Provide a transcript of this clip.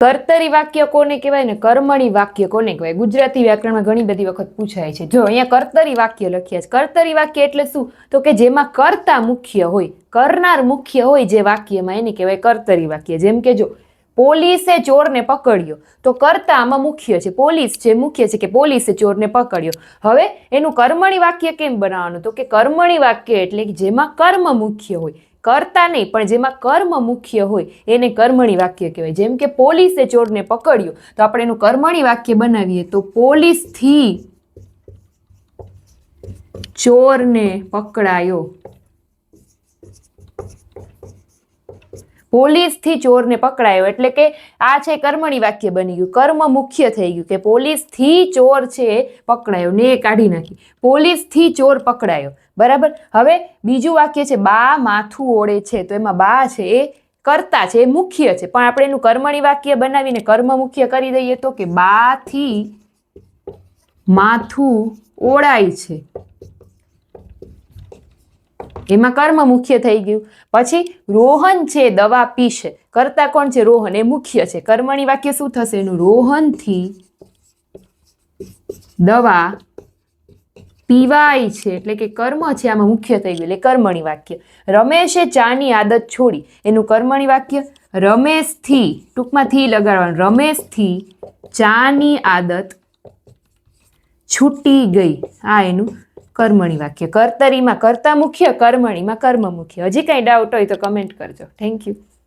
કર્તરી વાક્ય કોને કહેવાય ને કર્મણી વાક્ય કોને કહેવાય? ગુજરાતી વ્યાકરણમાં ઘણી બધી વખત પૂછાય છે. જો અહીંયા કર્તરી વાક્ય લખ્યા છે. કર્તરી વાક્ય એટલે શું? તો કે જેમાં કર્તા મુખ્ય હોય, કરનાર મુખ્ય હોય જે વાક્યમાં એને કહેવાય કર્તરી વાક્ય. જેમ કે જો, પોલીસે ચોરને પકડ્યો. તો કર્તા આમાં મુખ્ય છે. પોલીસ જે મુખ્ય છે કે પોલીસે ચોરને પકડ્યો. હવે એનું કર્મણી વાક્ય કેમ બનાવવાનું? તો કે કર્મણી વાક્ય એટલે જેમાં કર્મ મુખ્ય હોય. કરતા નહીં, પણ જેમાં કર્મ મુખ્ય હોય, એને કર્મણી વાક્ય કહેવાય. જેમ કે પોલીસે ચોરને પકડ્યો, તો આપણે એનું કર્મણી વાક્ય બનાવીએ. તો પોલીસથી ચોરને પકડાયો. પોલીસથી ચોરને પકડાયો. એટલે કે આ છે કર્મણી વાક્ય બની ગયું કર્મ મુખ્ય થઈ ગયું કે પોલીસથી ચોર છે પકડાયો. ને એ કાઢી નાખી. પોલીસથી ચોર પકડાયો. બરાબર? હવે બીજું વાક્ય છે, બા માથું ઓળે છે. તો એમાં બા છે એ કરતા છે, એ મુખ્ય છે. પણ આપણે એનું કર્મણી વાક્ય બનાવીને કર્મ મુખ્ય કરી દઈએ તો કે બાથી માથું ઓળાય છે. એમાં કર્મ મુખ્ય થઈ ગયું. પછી રોહન છે, દવા પીશે. કરતા કોણ છે? રોહન. એ મુખ્ય છે. કર્મણી વાક્ય શું થશે? એનું રોહનથી દવા પીવાય છે. એટલે કે કર્મ છે, આમાં મુખ્ય થઈ ગયું. એટલે કર્મણી વાક્ય. રમેશે ચાની આદત છોડી. એનું કર્મણી વાક્ય, રમેશથી, ટૂંકમાં થી લગાડવાનું. રમેશથી ચાની આદત છૂટી ગઈ. આ એનું કર્મણી વાક્ય. કર્તરીમાં કર્તા મુખ્ય, કર્મણીમાં કર્મ મુખ્ય. હજી કાંઈ ડાઉટ હોય તો કમેન્ટ કરજો. Thank you